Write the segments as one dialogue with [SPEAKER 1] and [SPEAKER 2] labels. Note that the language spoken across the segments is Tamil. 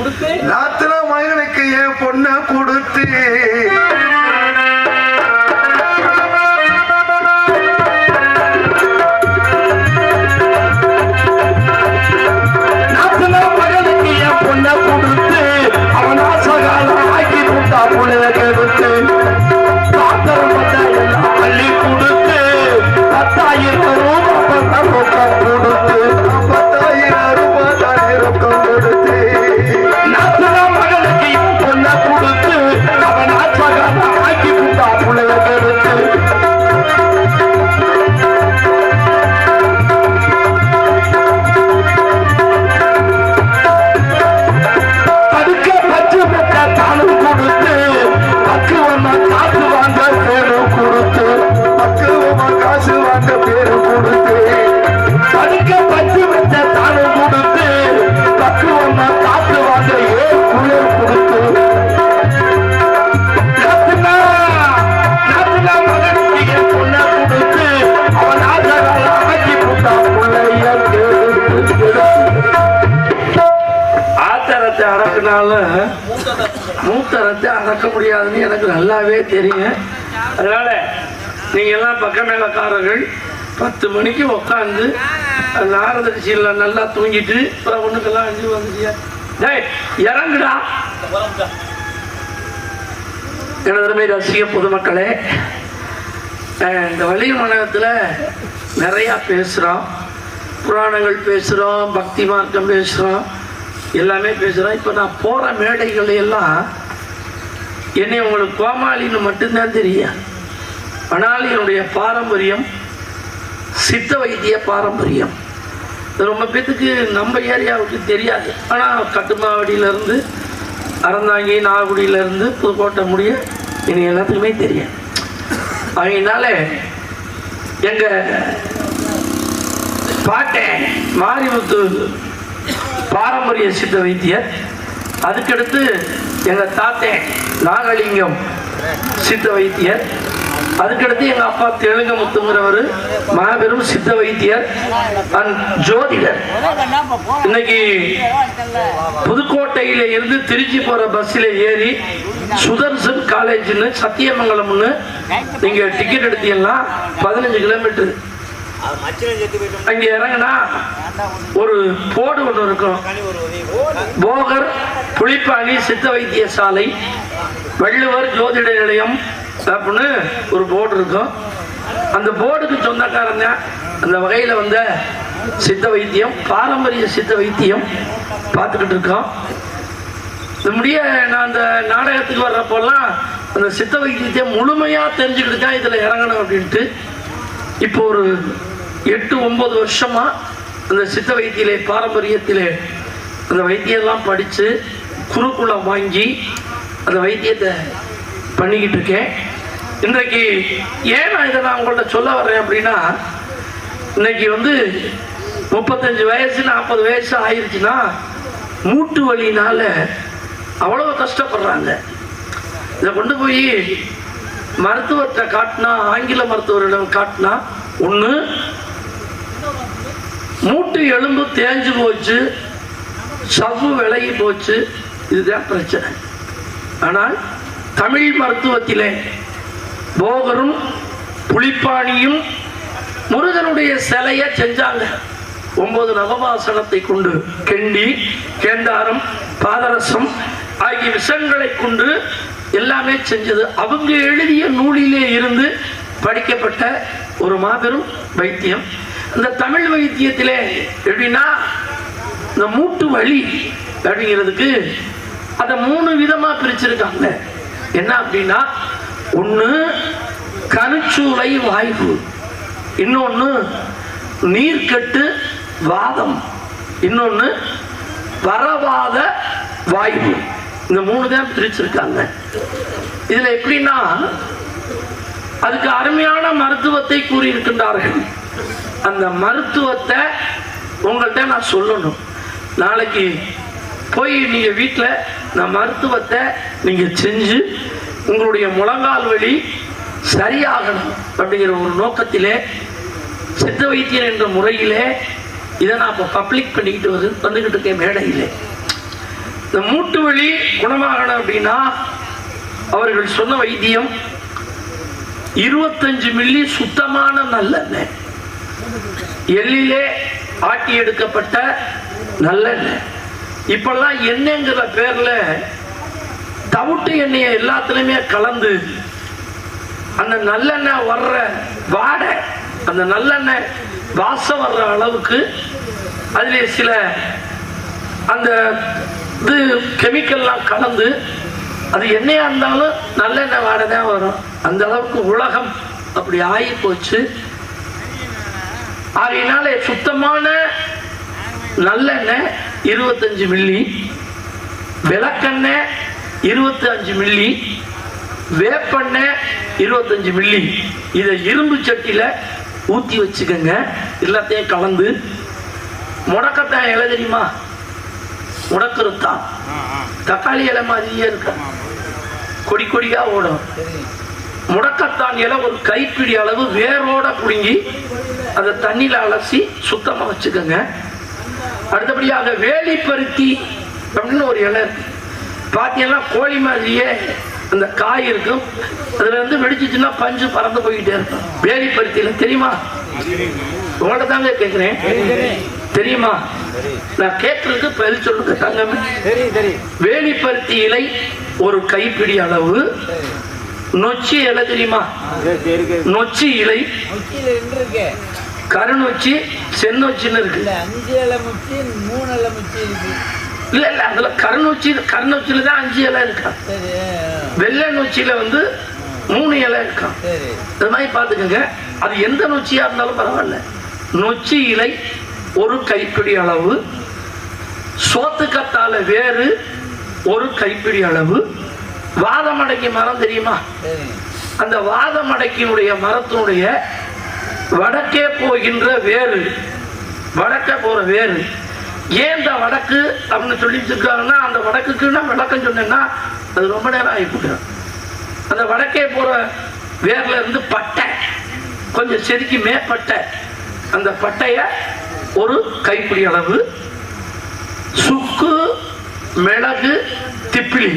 [SPEAKER 1] பொண்ணை
[SPEAKER 2] அடக்க எனக்கு நல்லாவே தெரியும். அதனால நீங்க எல்லாம் பக்க மேலக்காரர்கள் பத்து மணிக்கு உட்காந்து அந்த நல்லா தூங்கிட்டு அப்புறம் ஒண்ணுக்கெல்லாம் அஞ்சு வந்துச்சியா டேய் இறங்குடா. எனதருமை ரசிக பொதுமக்களே இந்த வள்ளி மண்டலத்தில் நிறையா பேசுகிறோம் புராணங்கள் பேசுகிறோம் பக்தி மார்க்கம் பேசுகிறோம் எல்லாமே பேசுகிறோம் இப்போ நான் போகிற மேடைகள் எல்லாம் என்னை உங்களுக்கு கோமாளின்னு மட்டும்தான் தெரியும் ஆனால் என்னுடைய பாரம்பரியம் சித்த வைத்திய பாரம்பரியம். ரொம்ப பேத்துக்கு நம்ம ஏரியாவுக்கு தெரியாது. ஆனால் கட்டுமாவடியிலேருந்து அறந்தாங்கி நாகுடியிலேருந்து புதுக்கோட்டை முடிய இனி எல்லாத்துக்குமே தெரியும். அதனால எங்கள் பாட்டேன் மாரிமுத்து பாரம்பரிய சித்த வைத்தியர் அதுக்கடுத்து எங்கள் தாத்தேன் நாகலிங்கம் சித்த வைத்தியர். அதுக்கடுத்து எங்கள் அப்பா தெலுங்கமுத்துங்கிறவர் மாபெரும் சித்த வைத்தியர் அண்ட் ஜோதிடர். இன்னைக்கு புதுக்கோட்டையில இருந்து திருச்சி போற பஸ்ஸில் ஏறி சுதர்சன் காலேஜ்னு சத்தியமங்கலம்னு நீங்க டிக்கெட் எடுத்தீங்கன்னா பதினஞ்சு கிலோமீட்டர் அங்க இறங்குனா ஒரு போர்டு ஒன்று இருக்கும். போகர் புளிப்பாணி சித்த வைத்தியசாலை வள்ளுவர் ஜோதிட நிலையம் அப்படின்னு ஒரு போர்டு இருக்கும். அந்த போர்டுக்கு சொந்தக்காரங்க அந்த வகையில் வந்த சித்த வைத்தியம் பாரம்பரிய சித்த வைத்தியம் பார்த்துக்கிட்டு இருக்கோம். இது முடிய நான் அந்த நாடகத்துக்கு வர்றப்போல்லாம் அந்த சித்த வைத்தியத்தை முழுமையாக தெரிஞ்சுக்கிட்டு தான் இதில் இறங்கணும் அப்படின்ட்டு இப்போ ஒரு எட்டு ஒன்பது வருஷமா அந்த சித்த வைத்தியிலே பாரம்பரியத்திலே அந்த வைத்தியெல்லாம் படித்து குருகுலம் வாங்கி அந்த வைத்தியத்தை பண்ணிக்கிட்டு இருக்கேன். இன்றைக்கு ஏன் நான் இதை நான் உங்கள்கிட்ட சொல்ல வர்றேன் அப்படின்னா இன்னைக்கு வந்து முப்பத்தஞ்சு வயசு நாற்பது வயசு ஆயிடுச்சுன்னா மூட்டு வலினால அவ்வளோ கஷ்டப்படுறாங்க. இதை கொண்டு போய் மருத்துவர்கிட்ட காட்டினா ஆங்கில மருத்துவரிடம் காட்டினா ஒன்று மூட்டு எலும்பு தேஞ்சு போச்சு சவ்வு விலகி போச்சு இதுதான் பிரச்சனை. ஆனால் தமிழ் மருத்துவத்திலே போகரும் புளிப்பாணியும் முருகனுடைய சிலையை செஞ்சாங்க. ஒன்பது நவபாசனத்தை கொண்டு கெண்டி கேந்தாரம் பாதரசம் ஆகிய விஷங்களை கொண்டு எல்லாமே செஞ்சது. அவங்க எழுதிய நூலிலே இருந்து படிக்கப்பட்ட ஒரு மாபெரும் வைத்தியம். இந்த தமிழ் வைத்தியத்திலே எப்படின்னா இந்த மூட்டு வலி அப்படிங்கிறதுக்கு அதை மூணு விதமா பிரிச்சிருக்காங்க. என்ன அப்படின்னா ஒன்று கருச்சூளை வாய்வு இன்னொன்று நீர்க்கட்டு வாதம் இன்னொன்று பரவாத வாய்வு. இந்த மூணு தான் பிரிச்சிருக்காங்க. இதுல எப்படின்னா அதுக்கு அருமையான மருத்துவத்தை கூறியிருக்கின்றார்கள். அந்த மருத்துவத்தை உங்கள்கிட்ட நான் சொல்லணும். நாளைக்கு போய் நீங்கள் வீட்டில் நான் மருத்துவத்தை நீங்கள் செஞ்சு உங்களுடைய முழங்கால் வலி சரியாகணும் அப்படிங்கிற ஒரு நோக்கத்திலே சித்த வைத்தியர் என்ற முறையிலே இதை நான் இப்போ பப்ளிக் பண்ணிக்கிட்டு வந்து வந்துக்கிட்டு இருக்கேன் மேடையில். இந்த மூட்டு வலி குணமாகணும் அப்படின்னா அவர்கள் சொன்ன வைத்தியம் இருபத்தஞ்சு மில்லி சுத்தமான நல்லெண்ணெய். எள்ளிலே ஆட்டி எடுக்கப்பட்ட நல்லெண்ணெய் இப்பெல்லாம் எண்ணெய்ங்கிற பேர்ல தவிட்டு எண்ணெயை எல்லாத்துலயுமே கலந்து அந்த நல்லெண்ணெய் வர்ற வாடை அந்த நல்லெண்ணெய் வாசம் வர்ற அளவுக்கு அதிலே சில அந்த இது கெமிக்கல்லாம் கலந்து அது எண்ணெயா இருந்தாலும் நல்லெண்ணெய் வாடை தான் வரும். அந்த அளவுக்கு உலகம் அப்படி ஆகி போச்சு ஆகையினால சுத்தமான நல்லெண்ணெய் இருபத்தஞ்சு மில்லி விளக்கெண்ணெய் இருபத்தி அஞ்சு மில்லி வேப்பெண்ணெய் இருபத்தஞ்சு மில்லி. இதை இரும்பு சட்டியில ஊத்தி வச்சுக்கோங்க. எல்லாத்தையும் கலந்து. முடக்கத்தான் இலை தெரியுமா? முடக்கருத்தான் தக்காளி இலை மாதிரியே இருக்கும். கொடி கொடியா ஓடும். முடக்கத்தான் இலை ஒரு கைப்பிடி அளவு வேரோட புடுங்கி அதை தண்ணியில அலசி சுத்தமா வச்சுக்கோங்க. அடுத்தபடியாக வேலி பருத்தி அப்படின்னு ஒரு இலை இருக்கு. பார்த்தீங்கன்னா கோழி மாதிரியே அந்த காய் இருக்கும். அதுல இருந்து வெடிச்சிச்சுன்னா பஞ்சு பறந்து போய்கிட்டே இருக்கும். வேலி பருத்தியில தெரியுமா? உங்கள்ட்ட தாங்க கேட்கிறேன் தெரியுமா? நான் கேட்கறதுக்கு பதில் சொல்லுங்க தங்கமே. வேலி பருத்தி இலை ஒரு கைப்பிடி அளவு. நொச்சி இலை தெரியுமா? நொச்சி இலை. கருநொச்சி செந்நொச்சின்னு இருக்கு.
[SPEAKER 1] அஞ்சு இலை முச்சி மூணு இலை முச்சி இருக்கு.
[SPEAKER 2] இல்ல இல்ல அதுல கருநொச்சி கருநொச்சியில தான் அஞ்சு இலை இருக்கா?
[SPEAKER 1] சரி
[SPEAKER 2] வெள்ளை நொச்சியில வந்து மூணு இலை இருக்கான் இது மாதிரி பார்த்துக்கோங்க. அது எந்த நொச்சியா இருந்தாலும் பரவாயில்ல. நொச்சி இலை ஒரு கைப்பிடி அளவு சோத்துக்கத்தால வேறு ஒரு கைப்பிடி அளவு வாதமடக்கி மரம் தெரியுமா? அந்த வாதமடக்கினுடைய மரத்தினுடைய வடக்கே போகின்ற வேறு வடக்கே போற வேறு. ஏன் இந்த வடக்கு அப்படின்னு சொல்லிட்டு இருக்காங்கன்னா அந்த வடக்குக்குன்னா விளக்கம் சொன்னேன்னா அது ரொம்ப நேரம் ஆகிப்போம் அந்த வடக்கே போற வேர்ல இருந்து பட்டை கொஞ்சம் செதுக்கி மேற்பட்டை. அந்த பட்டைய ஒரு கைப்பிடி அளவு. சுக்கு மிளகு திப்பிலி.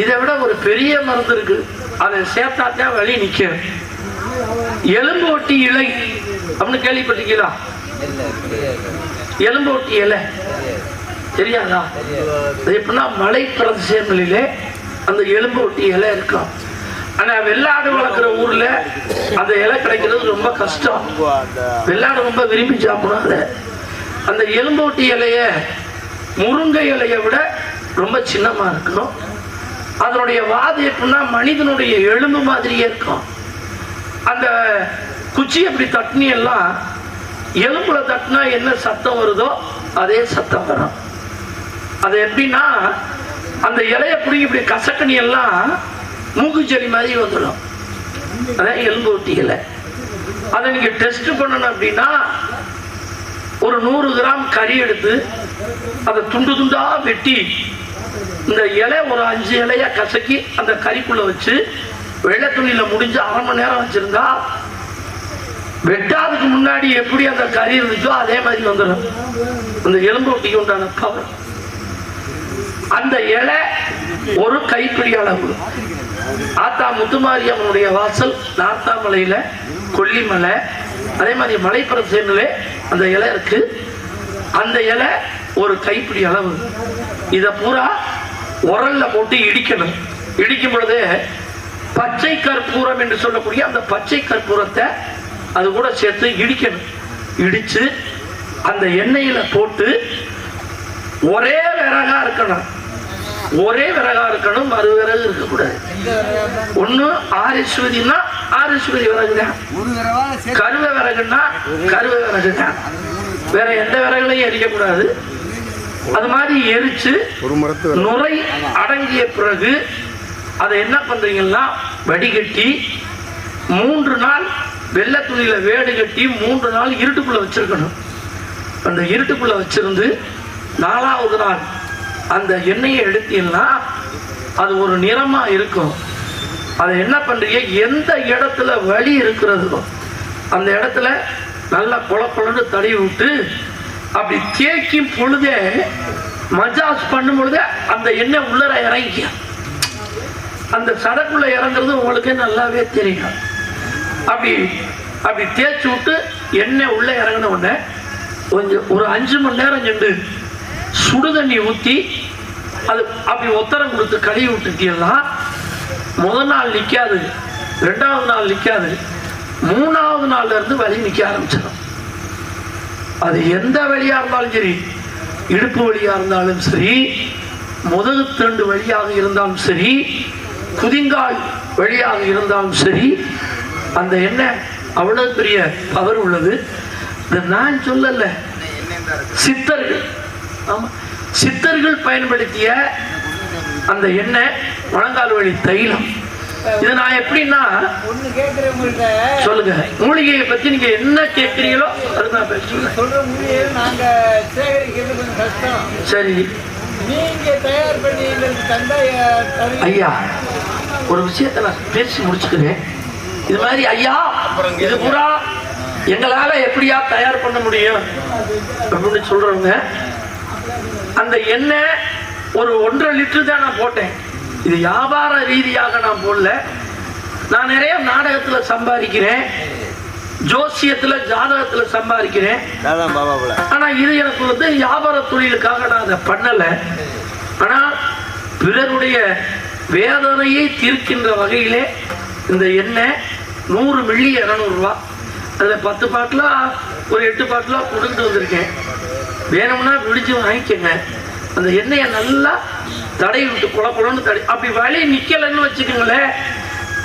[SPEAKER 2] இதை விட ஒரு பெரிய மருந்து இருக்கு. அதை சேர்த்தாத்தான் வழி நிற்கும் எலும்பு ஒட்டி இலை அப்படின்னு கேள்விப்பட்டிருக்கீங்களா? எலும்பு ஒட்டி இலை. தெரியாதா? அது எப்படின்னா மலை பிரதேசங்களிலே அந்த எலும்பு ஒட்டி இலை இருக்கும். ஆனா வெள்ளாடு வளர்க்குற ஊர்ல அந்த இலை கிடைக்கிறது ரொம்ப கஷ்டம். வெள்ளாடு ரொம்ப விரும்பி சாப்பிடும் அதை அந்த எலும்பு ஒட்டி இலைய முருங்கை இலையை விட ரொம்ப சின்னமா இருக்கும் அதனுடைய வாது எப்படின்னா மனிதனுடைய எலும்பு மாதிரியே இருக்கும். அந்த குச்சி அப்படி தட்டினி எல்லாம் எலும்புல தட்டினா என்ன சத்தம் வருதோ அதே சத்தம் வரும். அது எப்படின்னா அந்த இலைய பிடிங்கி இப்படி கசக்கணி எல்லாம் மூக்குச்செடி மாதிரி வந்துடும். அதான் எலும்பு ஒட்டி இலை. அதை நீங்க டெஸ்ட் பண்ணணும் அப்படின்னா ஒரு நூறு கிராம் கறி எடுத்து அதை துண்டு துண்டா வெட்டி இந்த இலை ஒரு அஞ்சு இலைய கசக்கி அந்த கறிக்குள்ள வச்சு வெள்ளை துணியில முடிஞ்சு அரை மணி நேரம் வச்சிருந்தா வெட்டாதுக்கு முன்னாடி எப்படி அந்த கறி இருந்துச்சோ அதே மாதிரி வந்துடும். அந்த எலும்பு ஒட்டிக்கு உண்டான கவர் அந்த இலை ஒரு கைப்பிடி அளவு. ஆத்தா முத்துமாரியம்மனுடைய வாசல் நார்த்தாமலையில கொல்லிமலை அதே மாதிரி மலைப்பிரசேனிலே அந்த இலை இருக்கு. அந்த இலை ஒரு கைப்பிடி அளவு. இதை பூரா உரல்ல போட்டு இடிக்கணும். இடிக்கும் பொழுது பச்சை கற்பூரம் என்று சொல்லக்கூடிய அந்த பச்சை கற்பூரத்தை அது கூட சேர்த்து இடிக்கணும். இடிச்சு அந்த எண்ணெயில போட்டு ஒரே விறகா இருக்கணும். ஒரே விறகா இருக்கணும் மறு விறகு இருக்கக்கூடாது. ஒண்ணு ஆரிஸ்வதினா ஆரிஸ்வதி விறகு தான் கருவ விறகுன்னா கருவ விறகு தான் வேற எந்த விறகுலையும் எரிக்கக்கூடாது. அது மாதிரி எரிச்சு
[SPEAKER 3] ஒரு மரத்து
[SPEAKER 2] நுரை அடங்கிய பிறகு அதை என்ன பண்றீங்கன்னா வடிகட்டி மூன்று நாள் வெள்ளை துணியில வேடு கட்டி மூன்று நாள் இருட்டுக்குள்ள வச்சிருக்கணும். அந்த இருட்டுக்குள்ள வச்சிருந்து நாலாவது நாள் அந்த எண்ணெயை எடுத்தீங்கன்னா அது ஒரு நிறமா இருக்கும். அதை என்ன பண்றீங்க? எந்த இடத்துல வலி இருக்கிறதோ அந்த இடத்துல நல்லா குழப்பலன்னு தடவி விட்டு அப்படி தேய்க்கும் பொழுதே மஜாஸ் பண்ணும் பொழுதே அந்த எண்ணெய் உள்ளர இறங்கி. அந்த சடக்குள்ள இறங்குறது உங்களுக்கு நல்லாவே தெரியும். அப்படி அப்படி தேய்ச்சி விட்டு எண்ணெய் உள்ள இறங்கின உடனே கொஞ்சம் ஒரு அஞ்சு மணி நேரம் சென்று சுடு தண்ணி ஊற்றி அது அப்படி ஒத்தரம் கொடுத்து கழுவி விட்டுட்டீங்கன்னா முதல் நாள் நிற்காது ரெண்டாவது நாள் நிற்காது மூணாவது நாள்ல இருந்து வலி நிற்க ஆரம்பிச்சிடும். அது எந்த வழியா இருந்தாலும் சரி இடுப்பு வழியா இருந்தாலும் சரி முதுகு தண்டு வழியாக இருந்தாலும் சரி குதிங்கால் வழியாக இருந்தாலும் சரி அந்த எண்ணெய் அவ்வளவு பெரிய பவர் உள்ளது. இந்த நான் சொல்லல சித்தர்கள் ஆமா சித்தர்கள் பயன்படுத்திய அந்த எண்ணெய் முழங்கால் வழி தைலம். இது நான் எப்படின்னா
[SPEAKER 1] ஒண்ணு கேட்கிறேன் உங்கள்கிட்ட
[SPEAKER 2] சொல்லுங்க. மூலிகையை பத்தி நீங்க என்ன கேட்கிறீங்களோ அது நான் பேசுறேன்
[SPEAKER 1] சொல்ற மூலிகை நாங்க சேகரிக்கிறது கொஞ்சம் கஷ்டம்.
[SPEAKER 2] சரி.
[SPEAKER 1] நீங்க தயார் பண்ணி எங்களுக்கு தந்தா.
[SPEAKER 2] ஐயா ஒரு விஷயத்தை நான் பேசி முடிச்சுக்கிறேன். இது மாதிரி ஐயா இது பூரா எங்களால எப்படியா தயார் பண்ண முடியும்? அப்படின்னு சொல்றவங்க அந்த எண்ணெய் ஒரு ஒன்றரை லிட்டர் தான் நான் போட்டேன். இது வியாபார ரீதியாக நான் போடல. நான் நிறைய நாடகத்துல சம்பாதிக்கிறேன். ஜோசியத்துல ஜாதகத்துல சம்பாதிக்கிறேன். ஆனா இது எனக்கு வந்து வியாபார தொழிலுக்காக நான் அதை பண்ணல. ஆனா பிறருடைய வேதனையை தீர்க்கின்ற வகையிலே இந்த எண்ணெய் நூறு மில்லி இரநூறுவா அதில் பத்து பாட்டில் ஒரு எட்டு பாட்டில் கொடுத்துட்டு வந்திருக்கேன். வேணும்னா பிடிச்சு வாங்கிக்கோங்க. அந்த எண்ணெயை நல்லா தடை விட்டு குழப்பணும்னு தடை அப்படி வலி நிக்கலைன்னு வச்சுக்கோங்களேன்.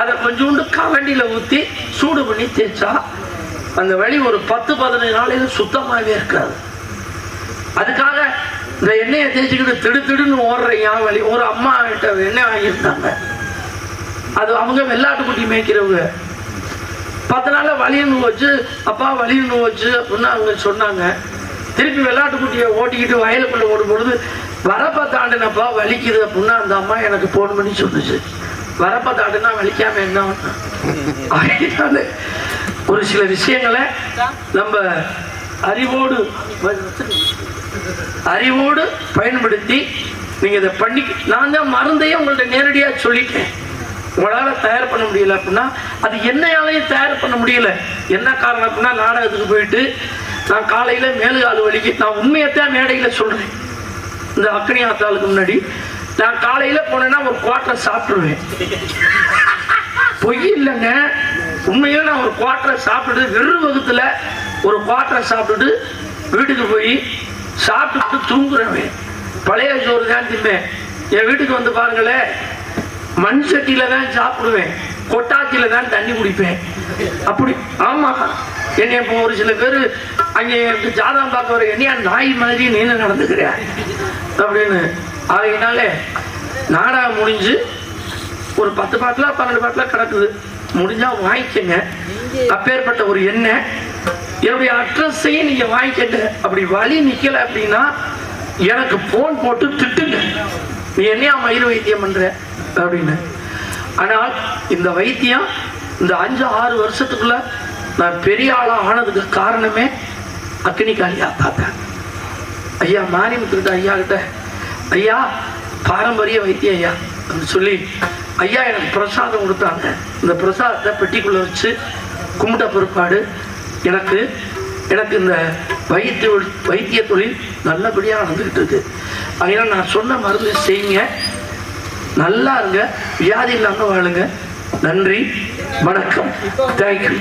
[SPEAKER 2] அதை கொஞ்சோண்டு கவண்டியில் ஊற்றி சூடு பண்ணி தேய்ச்சா அந்த வலி ஒரு பத்து பதினஞ்சு நாளையில சுத்தமாகவே இருக்காது. அதுக்காக இந்த எண்ணெயை தேய்ச்சிக்கிட்டு திடு திடுன்னு ஓடுறீங்க வலி வழி ஒரு அம்மா கிட்ட எண்ணெய் வாங்கியிருந்தாங்க. அது அவங்க வெள்ளாட்டுக்குட்டி மேய்க்கிறவங்க. பத்து நாளில் வலின்னு வச்சு அப்பா வலின்னு வச்சு அப்படின்னு அவங்க சொன்னாங்க. திருப்பி வெள்ளாட்டுக்குட்டியை ஓட்டிக்கிட்டு வயலுக்குள்ள ஓடும் பொழுது வரப்ப தாண்டினப்பா வலிக்குது அப்படின்னா அந்த அம்மா எனக்கு போன் பண்ணி சொல்லுச்சு வரப்ப தாண்டினா வலிக்காம என்ன? அதனால ஒரு சில விஷயங்களை நம்ம அறிவோடு அறிவோடு பயன்படுத்தி நீங்க இதை பண்ணி நான் தான் மருந்தையே உங்கள்ட்ட நேரடியா சொல்லிட்டேன். உங்களால தயார் பண்ண முடியல அப்படின்னா அது என்னையாலையும் தயார் பண்ண முடியல. என்ன காரணம் அப்படின்னா நாடகத்துக்கு போயிட்டு நான் காலையில மேலுகால் வலிக்கு நான் உண்மையத்தான் மேடையில சொல்றேன். இந்த அக்னி ஆத்தாளுக்கு முன்னாடி நான் காலையில போனேன்னா ஒரு குவாட்டரை சாப்பிட்டுருவேன் பொய் இல்லைங்க. உண்மையில நான் ஒரு குவாட்டரை சாப்பிட்டு வெறு வகுத்துல ஒரு குவாட்டரை சாப்பிட்டுட்டு வீட்டுக்கு போய் சாப்பிட்டுட்டு தூங்குறவன். பழைய சோறு தான் திம்பேன். என் வீட்டுக்கு வந்து பாருங்களேன் மண் சட்டியில தான் சாப்பிடுவேன். கொட்டாச்சியில தான் தண்ணி குடிப்பேன். அப்படி ஆமா. என்னை இப்போ ஒரு சில பேர் அங்கே எனக்கு ஜாதகம் பார்க்க வர என்னையா நாய் மாதிரி நீங்க நடந்துக்கிறேன் அப்படின்னு. ஆகினாலே நாடா முடிஞ்சு ஒரு பத்து பாட்டில் பன்னெண்டு பாட்டில் கிடக்குது. முடிஞ்சால் வாங்கிக்கங்க. அப்பேற்பட்ட ஒரு எண்ணெய் என்னுடைய அட்ரஸையும் நீங்கள் வாங்கிக்கங்க. அப்படி வழி நிற்கலை அப்படின்னா எனக்கு ஃபோன் போட்டு திட்டுங்க. நீ என்னையா மயில் வைத்தியம் பண்ணுற அப்படின்னு. ஆனால் இந்த வைத்தியம் இந்த அஞ்சு ஆறு வருஷத்துக்குள்ள நான் பெரிய ஆளாக ஆனதுக்கு காரணமே அக்னிகாளியா பார்த்தேன் ஐயா மாரிமுத்துக்கிட்ட ஐயா கிட்ட ஐயா பாரம்பரிய வைத்தியம் ஐயா அப்படின்னு சொல்லி ஐயா எனக்கு பிரசாதம் கொடுத்தாங்க. இந்த பிரசாதத்தை பெட்டிக்குள்ள வச்சு கும்பிட்ட பிற்பாடு எனக்கு எனக்கு இந்த வைத்திய வைத்திய தொழில் நல்லபடியாக நடந்துக்கிட்டு இருக்கு. அதனால் நான் சொன்ன மருந்து செய்யுங்க. நல்லா இருங்க. வியாதி இல்லாமல் வாழுங்க. நன்றி. வணக்கம். தேங்க்யூ.